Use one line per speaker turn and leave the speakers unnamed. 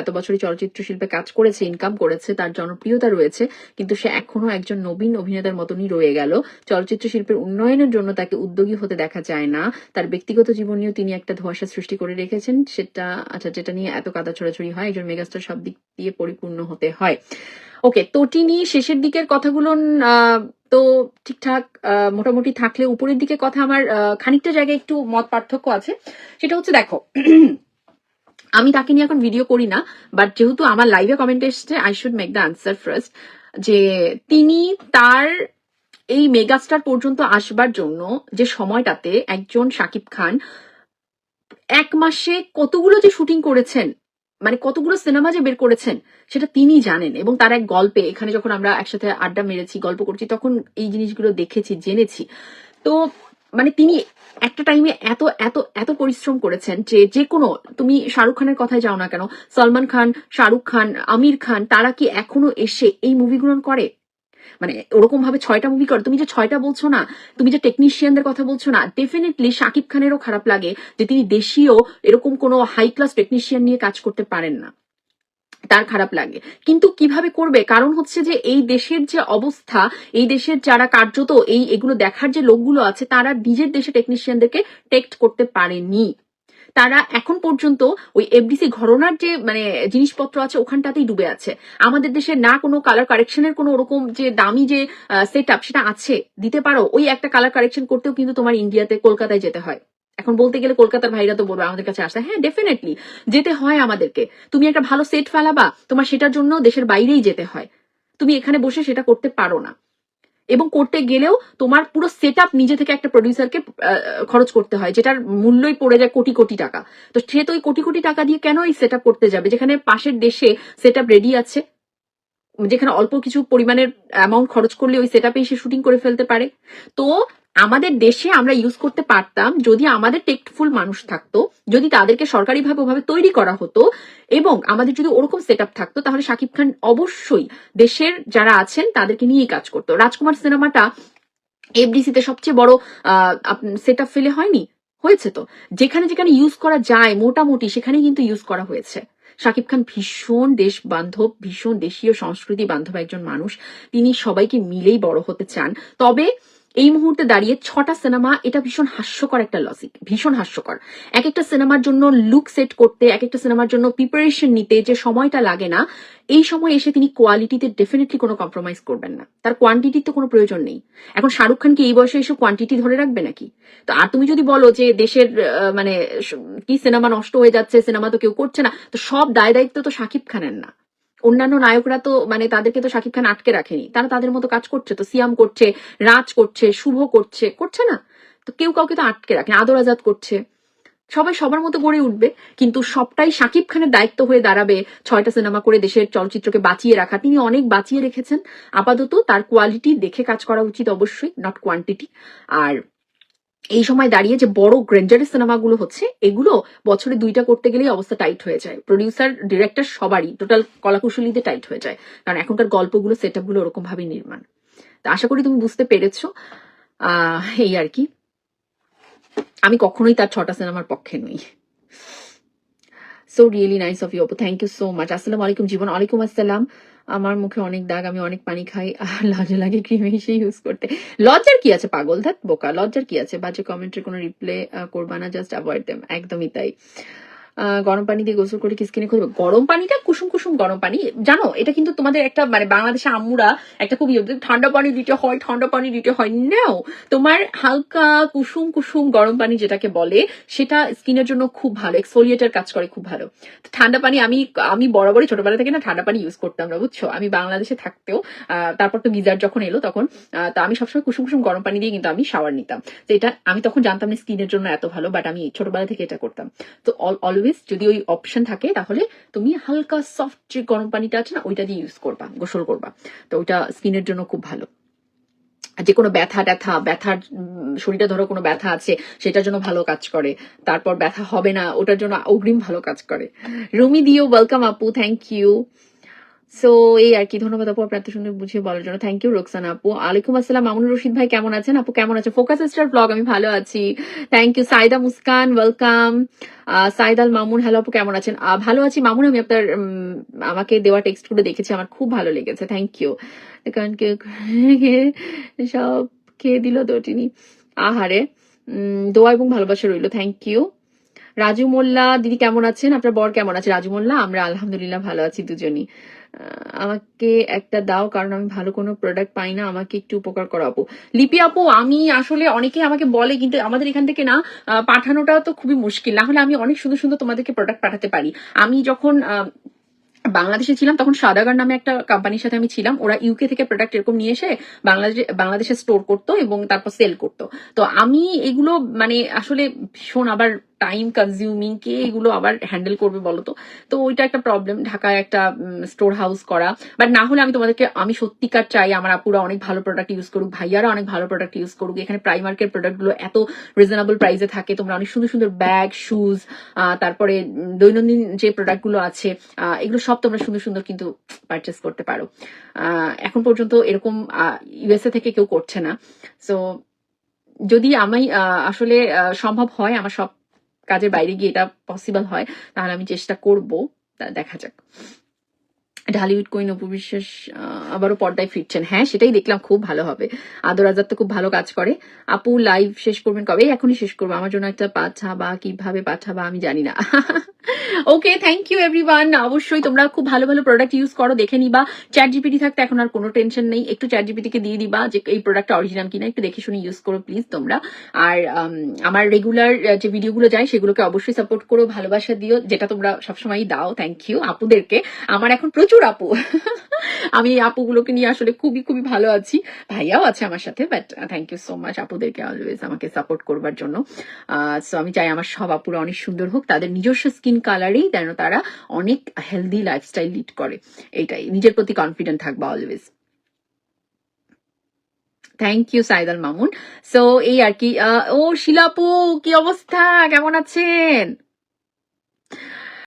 এত বছরই চলচ্চিত্র শিল্পে কাজ করেছে ইনকাম করেছে, তার জনপ্রিয়তা রয়েছে, কিন্তু সে এখনও একজন নবীন অভিনেতার মতনই রয়ে গেল। চলচ্চিত্র শিল্পের উন্নয়নের জন্য তাকে উদ্যোগী হতে দেখা যায় না। তার ব্যক্তিগত জীবন নিয়েও তিনি একটা ধোঁয়াশা সৃষ্টি করে রেখেছেন, সেটা আচ্ছা যেটা নিয়ে এত কাদা ছড়াছড়ি হয়, একজন মেগাস্টার সব দিক দিয়ে পরিপূর্ণ হতে হয়। ওকে তটিনী শেষের দিকের কথাগুলো তো ঠিকঠাক মোটামুটি থাকলে উপরের দিকে কথা আমার খানিকটা জায়গায় একটু মত পার্থক্য আছে। সেটা হচ্ছে, দেখো আমি তাকে নিয়ে এখন ভিডিও করি না বাট যেহেতু আমার লাইভে কমেন্ট এসছে I should make the answer first যে তিনি তার এই মেগাস্টার পর্যন্ত আসবার জন্য যে সময়টাতে একজন শাকিব খান এক মাসে কতগুলো যে শুটিং করেছেন মানে কতগুলো সিনেমা যে বের করেছেন, সেটা তিনি জানেন এবং তার এক গল্পে, এখানে যখন আমরা একসাথে আড্ডা মেরেছি, গল্প করছি, তখন এই জিনিসগুলো দেখেছি, জেনেছি। তো মানে তিনি একটা টাইমে এত এত এত পরিশ্রম করেছেন যে যে কোনো, তুমি শাহরুখ খানের কথায় যাও না কেন, সলমান খান, শাহরুখ খান, আমির খান, তারা কি এখনও এসে এই মুভিগুলো করে? মানে ওরকম ভাবে ছয়টা মুভি করে। তুমি যে ছয়টা বলছো না, তুমি যে টেকনিশিয়ানদের কথা বলছো না ডেফিনেটলি শাকিব খানেরও খারাপ লাগে যে তিনি দেশীয় এরকম কোনো হাই ক্লাস টেকনিশিয়ান নিয়ে কাজ করতে পারেন না। তার খারাপ লাগে। কিন্তু কীভাবে করবে? কারণ হচ্ছে যে এই দেশের যে অবস্থা, এই দেশের যারা কার্যত এই এগুলো দেখার যে লোকগুলো আছে, তারা নিজের দেশে টেকনিশিয়ানদেরকে টেক্ট করতে পারেনি। তারা এখন পর্যন্ত ওই এফডিসি ঘরনার যে মানে জিনিসপত্র আছে, ওখানটাতেই ডুবে আছে। আমাদের দেশে না কোনো কালার কারেকশনের কোনো ওরকম যে দামি যে সেট সেটা আছে। দিতে পারো, ওই একটা কালার কারেকশন করতেও কিন্তু তোমার ইন্ডিয়াতে কলকাতায় যেতে হয়। এখন বলতে গেলে কলকাতার ভাইরা তো বলবে, আমাদের কাছে আসতে। হ্যাঁ ডেফিনেটলি যেতে হয় আমাদেরকে। তুমি একটা ভালো সেট ফেলাবা, তোমার সেটার জন্য দেশের বাইরেই যেতে হয়। তুমি এখানে বসে সেটা করতে পারো না। এবং করতে গেলেও তোমার পুরো সেট নিজে থেকে একটা প্রডিউসারকে খরচ করতে হয়, যেটার মূল্যই পড়ে যায় কোটি কোটি টাকা। তো সে তো ওই কোটি কোটি টাকা দিয়ে কেন এই সেট করতে যাবে? যেখানে পাশের দেশে সেট রেডি আছে, যেখানে অল্প কিছু পরিমাণের অ্যামাউন্ট খরচ করলে ওই সেট সে শুটিং করে ফেলতে পারে। তো আমাদের দেশে আমরা ইউজ করতে পারতাম যদি আমাদের টেকফুল মানুষ থাকতো, যদি তাদেরকে সরকারিভাবে ওভাবে তৈরি করা হতো এবং আমাদের যদি ওরকম সেট থাকতো, তাহলে শাকিব খান অবশ্যই দেশের যারা আছেন তাদেরকে নিয়েই কাজ করতো। রাজকুমার সিনেমাটা এফডিসিতে সবচেয়ে বড় সেট আপ ফেলে হয়নি? হয়েছে তো। যেখানে যেখানে ইউজ করা যায়, মোটামুটি সেখানে কিন্তু ইউজ করা হয়েছে। শাকিব খান ভীষণ দেশ বান্ধব ভীষণ দেশীয় সংস্কৃতি বান্ধব একজন মানুষ। তিনি সবাইকে মিলেই বড় হতে চান। তবে এই মুহূর্তে দাঁড়িয়ে ছটা সিনেমা, এটা ভীষণ হাস্যকর একটা লজিক ভীষণ হাস্যকর। এক একটা সিনেমার জন্য লুক সেট করতে এক একটা সিনেমার জন্য প্রিপারেশন নিতে যে সময়টা লাগে না, এই সময় এসে তিনি কোয়ালিটিতে ডেফিনেটলি কোনো কম্প্রোমাইজ করবেন না। তার কোয়ান্টিটির তো কোনো প্রয়োজন নেই। এখন শাহরুখ খানকে এই বয়সে এসে কোয়ান্টিটি ধরে রাখবে নাকি? তো আর তুমি যদি বলো যে দেশের মানে কি সিনেমা নষ্ট হয়ে যাচ্ছে, সিনেমা তো কেউ করছে না, তো সব দায় দায়িত্ব তো শাকিব খানের না। অন্যান্য নায়করা তো মানে তাদেরকে তো শাকিব খান আটকে রাখেনি। তারা তাদের মতো কাজ করছে তো, সিয়াম করছে, রাজ করছে, শুভ করছে করছে না? তো কেউ কাউকে তো আটকে রাখে আদর আজাদ করছে। সবাই সবার মতো গড়ে উঠবে, কিন্তু সবটাই শাকিব খানের দায়িত্ব হয়ে দাঁড়াবে ছয়টা সিনেমা করে দেশের চলচ্চিত্রকে বাঁচিয়ে রাখা। তিনি অনেক বাঁচিয়ে রেখেছেন। আপাতত তার কোয়ালিটি দেখে কাজ করা উচিত অবশ্যই নট কোয়ান্টিটি আর এই সময় দাঁড়িয়ে যে বড় গ্রেঞ্জারের সিনেমাগুলো হচ্ছে, এগুলো বছরে দুইটা করতে গেলেই অবস্থা টাইট হয়ে যায়। প্রডিউসার ডিরেক্টর সবারই টোটাল কলাকুশলীতে টাইট হয়ে যায়। কারণ এখনকার গল্পগুলো সেট আপগুলো ওরকম ভাবে নির্মাণ। তা আশা করি তুমি বুঝতে পেরেছ। আহ, এই আর কি। আমি কখনোই তার ছটা সিনেমার পক্ষে নই। So really nice of you thank you so much আসসালামু আলাইকুম জীবন আলাইকুম আসসালাম আমার মুখে অনেক দাগ, আমি অনেক পানি খাই, আর লজ্জা লাগে ক্রিম এসে ইউজ করতে। লজ্জার কি আছে, পাগল? ধাত বোকা, লজ্জার কি আছে? বাজে কমেন্টের কোনো রিপ্লে করবা না জাস্ট অ্যাভয়েড দেম একদমই তাই। গরম পানি দিয়ে গোসল করে কিসকিনে খুলবে গরম পানিটা কুসুম কুসুম গরম পানি। জানো এটা কিন্তু তোমাদের একটা মানে বাংলাদেশে আম্মুরা একটা খুব ইয়ে, ঠান্ডা পানি দিতে হয় ঠান্ডা পানি দিতে হয়। নাও তোমার হালকা কুসুম কুসুম গরম পানি যেটাকে বলে সেটা স্কিনের জন্য খুব ভালো এক্সফোলিয়েটার কাজ করে খুব ভালো। ঠান্ডা পানি আমি আমি বরাবরই ছোটবেলা থেকে না ঠান্ডা পানি ইউজ করতাম না বুঝছ? আমি বাংলাদেশে থাকতেও তারপর তো গিজার যখন এলো তখন তা আমি সবসময় কুসুম কুসুম গরম পানি দিয়ে কিন্তু আমি শাওয়ার নিতাম। তো এটা আমি তখন জানতাম না স্কিনের জন্য এত ভালো বাট আমি ছোটবেলা থেকে এটা করতাম। তো অলওয়েজ অলওয়েজ যদি ওই অপশন থাকে, তাহলে তুমি হালকা সফট যে গরম পানিটা আছে না, ওইটা দিয়ে ইউজ করবা, গোসল করবা। তো ওইটা স্কিনের জন্য খুব ভালো। যে কোনো ব্যথা ট্যাথা, ব্যথার শরীরে ধরো কোনো ব্যথা আছে, সেটার জন্য ভালো কাজ করে। তারপর ব্যথা হবে না, ওটার জন্য অগ্রিম ভালো কাজ করে। রুমি দিও ওয়েলকাম আপু থ্যাংক ইউ সো এই আর কি। ধন্যবাদ আপু, আপনার সুন্দর বুঝিয়ে বলার জন্য। থ্যাংক ইউ রোকসানা আপু। আলাইকুম আসসালাম, মামুনুর রশিদ ভাই, কেমন আছেন? আপু, কেমন আছেন? ফোকাস স্টার ব্লগ আমি ভালো আছি। Thank you Saida Muskan welcome Said Al Mamun hello আপু, কেমন আছেন? ভালো আছি। মামুন, আমি আপনার আমাকে দেওয়া টেক্সটগুলো দেখেছি, আমার খুব ভালো লেগেছে। থ্যাংক ইউ কারণ সব খেয়ে দিল দটিনি। আহারে। দোয়া এবং ভালোবাসা রইল। থ্যাংক ইউ রাজু মোল্লা, দিদি কেমন আছেন? আপনার বর কেমন আছে? রাজু মোল্লা, আমরা আলহামদুলিল্লাহ ভালো আছি দুজনই। আমাকে একটা দাও, কারণ আমি ভালো কোনো প্রোডাক্ট পাই না, আমাকে একটু উপকার করো আপু লিপি আপু, আমি আসলে অনেকে আমাকে বলে, কিন্তু আমাদের এখান থেকে না পাঠানোটা তো খুবই মুশকিল। না হলে আমি অনেক সুন্দর সুন্দর তোমাদেরকে প্রোডাক্ট পাঠাতে পারি। আমি যখন বাংলাদেশে ছিলাম, তখন সাদাগার নামে একটা কোম্পানির সাথে আমি ছিলাম। ওরা ইউকে থেকে প্রোডাক্ট এরকম নিয়ে এসে বাংলাদেশে বাংলাদেশে স্টোর করতো এবং তারপর সেল করতো। তো আমি এগুলো মানে আসলে ভীষণ আবার টাইম কনজিউমিং কে এগুলো আবার হ্যান্ডেল করবে বলো তো তো ওইটা একটা প্রবলেম ঢাকায় একটা স্টোর হাউস করা। বাট না হলে আমি তোমাদেরকে, আমি সত্যিকার চাই আমার আপুরা অনেক ভালো প্রোডাক্ট ইউজ করুক, ভাইয়ারা অনেক ভালো প্রোডাক্ট ইউজ করুক। এখানে প্রাইমার্কের প্রোডাক্টগুলো এত রিজনেবল প্রাইসে থাকে। তোমরা অনেক সুন্দর সুন্দর ব্যাগ শুজ তারপরে দৈনন্দিন যে প্রোডাক্টগুলো আছে এগুলো সব তোমরা সুন্দর সুন্দর কিন্তু পারচেস করতে পারো। এখন পর্যন্ত এরকম ইউএসএ থেকে কেউ করছে না। সো যদি আমি আসলে সম্ভব হয় আমার সব কাজের বাইরে গিয়ে এটা পসিবল হয় তাহলে আমি চেষ্টা করব দেখা যাক। ঢালিউড কুইন অপু বিশ্বাস আবারও পর্দায় ফিরছেন। হ্যাঁ সেটাই দেখলাম, খুব ভালো হবে। আদর আজাদ তো খুব ভালো কাজ করে। আপু লাইভ শেষ করবেন কবে? এখনই শেষ করব। আমার জন্য একটা পাঠাবা, কীভাবে পাঠাবা আমি জানি না। ওকে থ্যাংক ইউ এভরিওয়ান অবশ্যই তোমরা খুব ভালো ভালো প্রোডাক্ট ইউজ করো, দেখে নিবা। চ্যাট জিপিটি থাকতে এখন আর কোনো টেনশন নেই। একটু চ্যাট জিপিটি কে দিয়ে দিবা যে, এই প্রোডাক্টটা অরিজিনাল কিনা, একটু দেখে শুনে ইউজ করো প্লিজ তোমরা। আর আমার রেগুলার যে ভিডিওগুলো যায়, সেগুলোকে অবশ্যই সাপোর্ট করো, ভালোবাসা দিও, যেটা তোমরা সবসময় দাও। থ্যাংক ইউ আপুদেরকে। আমার এখন প্রচুর আপু। আমি এই আপুগুলোকে নিয়ে আসলে খুবই খুবই ভালো আছি। ভাইয়াও আছে আমার সাথে but thank you so much আপুদেরকে always আমাকে সাপোর্ট করবার জন্য। সো আমি চাই আমার সব আপুরা অনেক সুন্দর হোক তাদের নিজস্ব স্কিন কালারেই যেন তারা অনেক হেলদি লাইফস্টাইল লিড করে। এইটাই নিজের প্রতি কনফিডেন্ট থাকবা always thank you Saidal Mamun so এই আর কি আহ, ও শিলাপু কি অবস্থা? কেমন আছেন?